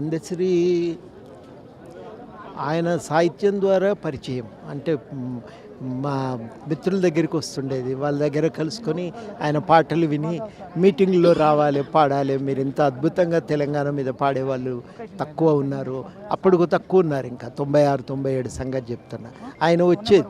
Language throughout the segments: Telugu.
అందశ్రీ ఆయన సాహిత్యం ద్వారా పరిచయం. అంటే మా మిత్రుల దగ్గరికి వస్తుండేది. వాళ్ళ దగ్గర కలుసుకొని ఆయన పాటలు విని మీటింగ్లో రావాలి పాడాలి. మీరు ఇంత అద్భుతంగా తెలంగాణ మీద పాడేవాళ్ళు తక్కువ ఉన్నారు. అప్పుడు తక్కువ ఉన్నారు ఇంకా. తొంభై ఆరు తొంభై ఏడు సంగతి చెప్తున్నా. ఆయన వచ్చేది.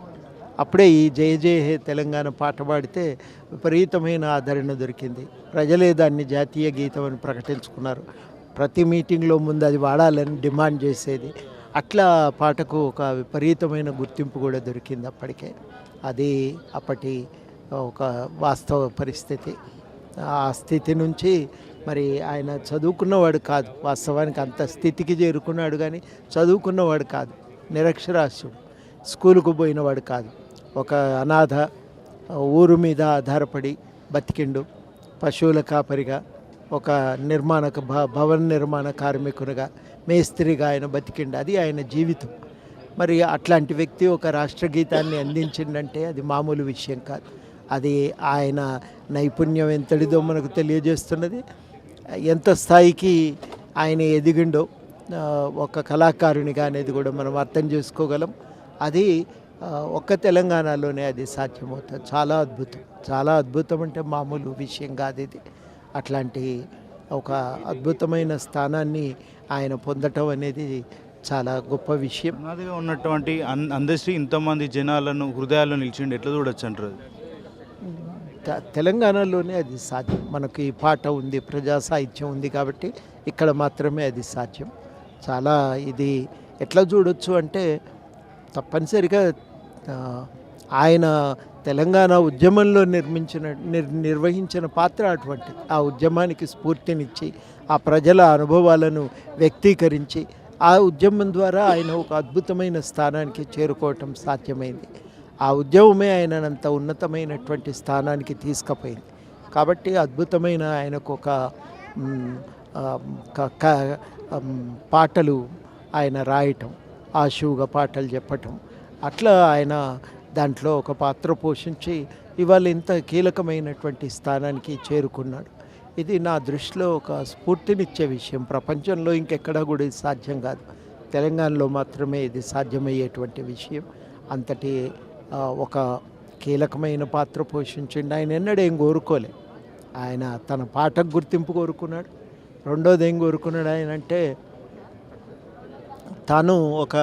అప్పుడే ఈ జయ జయ హే తెలంగాణ పాట పాడితే విపరీతమైన ఆదరణ దొరికింది. ప్రజలే దాన్ని జాతీయ గీతం అని ప్రకటించుకున్నారు. ప్రతి మీటింగ్లో ముందు అది వాడాలని డిమాండ్ చేసేది. అట్లా పాటకు ఒక విపరీతమైన గుర్తింపు కూడా దొరికింది అప్పటికే. అది అప్పటి ఒక వాస్తవ పరిస్థితి. ఆ స్థితి నుంచి మరి ఆయన చదువుకున్నవాడు కాదు. వాస్తవానికి అంత స్థితికి చేరుకున్నాడు కానీ చదువుకున్నవాడు కాదు. నిరక్షరాస్యుడు. స్కూలుకు పోయినవాడు కాదు. ఒక అనాథ ఊరు మీద ఆధారపడి బతికిండు. పశువుల కాపరిగా ఒక నిర్మాణ భ భవన నిర్మాణ కార్మికునిగా మేస్త్రిగా ఆయన బతికిండు. అది ఆయన జీవితం. మరి అట్లాంటి వ్యక్తి ఒక రాష్ట్ర గీతాన్ని అందించిందంటే అది మామూలు విషయం కాదు. అది ఆయన నైపుణ్యం ఎంతటిదో మనకు తెలియజేస్తున్నది. ఎంత స్థాయికి ఆయన ఎదిగిండో ఒక కళాకారునిగా అనేది కూడా మనం అర్థం చేసుకోగలం. అది ఒక్క తెలంగాణలోనే అది సాధ్యమవుతుంది. చాలా అద్భుతం. చాలా అద్భుతం అంటే మామూలు విషయం కాదు ఇది. అట్లాంటి ఒక అద్భుతమైన స్థానాన్ని ఆయన పొందటం అనేది చాలా గొప్ప విషయం. అనాదిగా ఉన్నటువంటి అన్ అందశ్రీ ఇంతమంది జనాలను హృదయాల్లో నిలిచిండి ఎట్లా చూడొచ్చు అంటారు తెలంగాణలోనే అది సాధ్యం. మనకి ఈ పాట ఉంది ప్రజా సాహిత్యం ఉంది కాబట్టి ఇక్కడ మాత్రమే అది సాధ్యం. చాలా ఇది ఎట్లా చూడొచ్చు అంటే తప్పనిసరిగా ఆయన తెలంగాణ ఉద్యమంలో నిర్మించిన నిర్ నిర్వహించిన పాత్ర అటువంటిది ఆ ఉద్యమానికి స్ఫూర్తినిచ్చి ఆ ప్రజల అనుభవాలను వ్యక్తీకరించి ఆ ఉద్యమం ద్వారా ఆయన ఒక అద్భుతమైన స్థానానికి చేరుకోవటం సాధ్యమైంది. ఆ ఉద్యమమే ఆయనంత ఉన్నతమైనటువంటి స్థానానికి తీసుకుపోయింది. కాబట్టి అద్భుతమైన ఆయనకు ఒక పాటలు ఆయన రాయటం ఆశువుగా పాటలు చెప్పటం అట్లా ఆయన దాంట్లో ఒక పాత్ర పోషించి ఇవాళ ఇంత కీలకమైనటువంటి స్థానానికి చేరుకున్నాడు. ఇది నా దృష్టిలో ఒక స్ఫూర్తినిచ్చే విషయం. ప్రపంచంలో ఇంకెక్కడా కూడా ఇది సాధ్యం కాదు. తెలంగాణలో మాత్రమే ఇది సాధ్యమయ్యేటువంటి విషయం. అంతటి ఒక కీలకమైన పాత్ర పోషించిండు. ఆయన ఎన్నడేం కోరుకోలే. ఆయన తన పాటకు గుర్తింపు కోరుకున్నాడు. రెండోది ఏం కోరుకున్నాడు ఆయన అంటే తాను ఒక